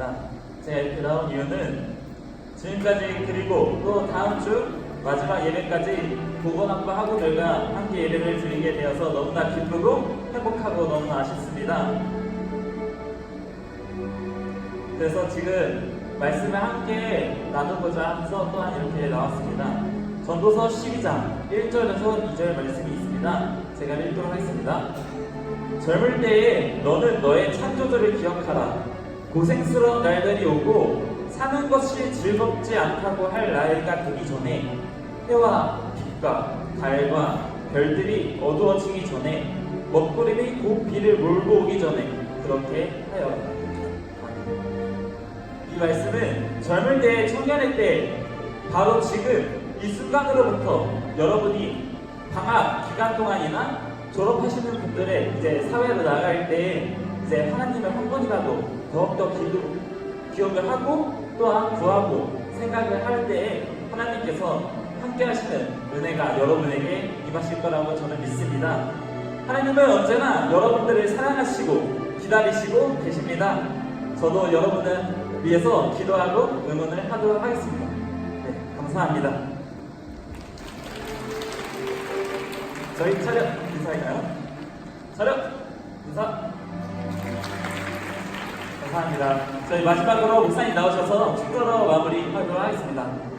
나왔습니다. 제가 이렇게 나온 이유는 지금까지 그리고 또 다음 주 마지막 예배까지 보건학과 학우들과 함께 예배를 드리게 되어서 너무나 기쁘고 행복하고 너무나 아쉽습니다. 그래서 지금 말씀을 함께 나누고자 해서 또한 이렇게 나왔습니다. 전도서 12장 1절에서 2절 말씀이 있습니다. 제가 읽도록 하겠습니다. 젊을 때에 너는 너의 창조주를 기억하라. 고생스러운 날들이 오고 사는 것이 즐겁지 않다고 할 나이가 되기 전에 해와 빛과 달과 별들이 어두워지기 전에 먹구름이 곧 비를 몰고 오기 전에 그렇게 하여라. 이 말씀은 젊을 때, 청년의 때, 바로 지금 이 순간으로부터 여러분이 방학 기간 동안이나 졸업하시는 분들의 이제 사회로 나갈 때 이제 하나님을 한 번이라도 더욱더 기억을 하고 또한 구하고 생각을 할 때에 하나님께서 함께 하시는 은혜가 여러분에게 임하실 거라고 저는 믿습니다. 하나님은 언제나 여러분들을 사랑하시고 기다리시고 계십니다. 저도 여러분을 위해서 기도하고 응원을 하도록 하겠습니다. 네, 감사합니다. 저희 차렷 인사할까요? 차렷 인사. 감사합니다. 저희 마지막으로 목사님 나오셔서 축도로 마무리하도록 하겠습니다.